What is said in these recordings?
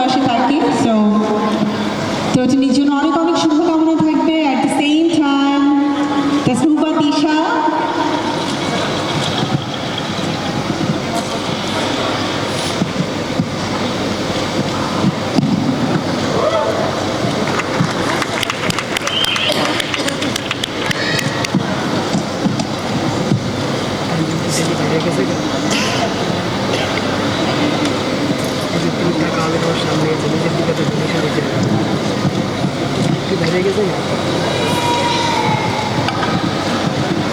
ভালোবাসে তাকে সো তটিনীর জন্য অনেক অনেক শুভকামনা থাকবে। At the same time Tasnuva Disha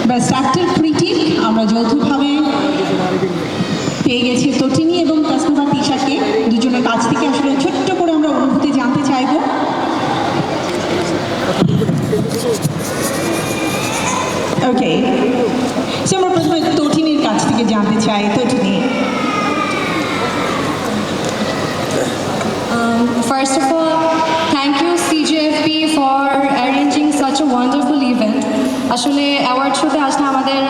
best actor critic আমরা যৌথভাবে পেয়ে গেছি তটিনী এবং তাসনুবা তিশাকে দুজনের কাছ থেকে আসলে ছোট্ট করে আমরা অনুভূতি জানতে চাইব। ওকে সে আমরা প্রথমে তটিনীর কাছ থেকে জানতে চাই Tatini such a wonderful event. আসলে অ্যাওয়ার্ড শোতে আসলে আমাদের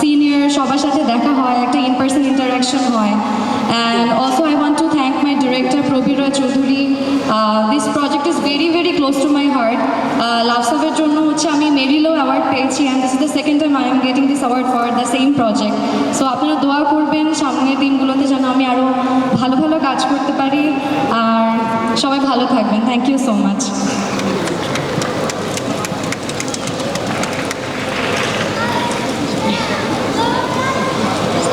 সিনিয়র সবার সাথে দেখা হয়, একটা ইন পার্সন ইন্টারাকশন হয় and also I want to thank my director Prabir Chowdhury this project is very very close to my heart লাভসাবের জন্য হচ্ছে আমি মেরিলো অ্যাওয়ার্ড পেয়েছি and this is the second time I am getting this award for the same project so আপনারা দোয়া করবেন, সামনের দিনগুলোতে যেন আমি আরও ভালো ভালো কাজ করতে পারি। আর সবাই ভালো থাকবেন। Thank you so much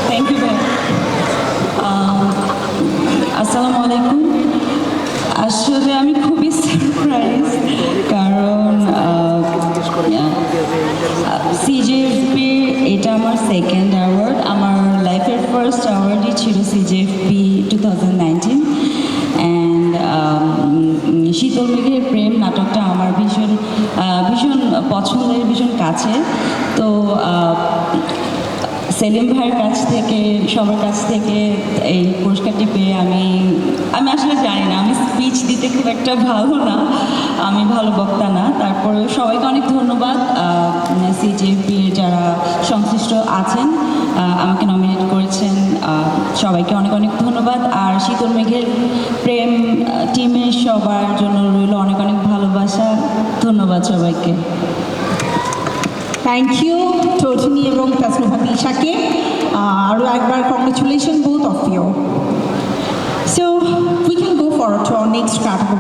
thank you ma'am আসসালামু আলাইকুম। আসলে আমি খুবই সারপ্রাইজ কারণ সিজেএফপি এটা আমার সেকেন্ড অ্যাওয়ার্ড আমার লাইফের ফার্স্ট অ্যাওয়ার্ডই ছিল CJFP two thousand nineteen and Shital Prem নাটকটা আমার ভীষণ ভীষণ পছন্দের, ভীষণ কাছে তো সেলিম ভাইয়ের কাছ থেকে, সবার কাছ থেকে এই পুরস্কারটি পেয়ে আমি আমি আসলে জানি না, আমি স্পিচ দিতে খুব একটা ভালো না, আমি ভালো বক্তা না। তারপরে সবাইকে অনেক ধন্যবাদ। সিজেপি যারা সংশ্লিষ্ট আছেন আমাকে নমিনেট করেছেন সবাইকে অনেক অনেক ধন্যবাদ। আর শীতল মেঘের প্রেম টিমের সবার জন্য রইল অনেক অনেক ভালোবাসা। ধন্যবাদ সবাইকে। থ্যাংক ইউ তটিনী এবং তাসনুবা তিশাকে আরও একবার congratulation both of you so we can go forward to our next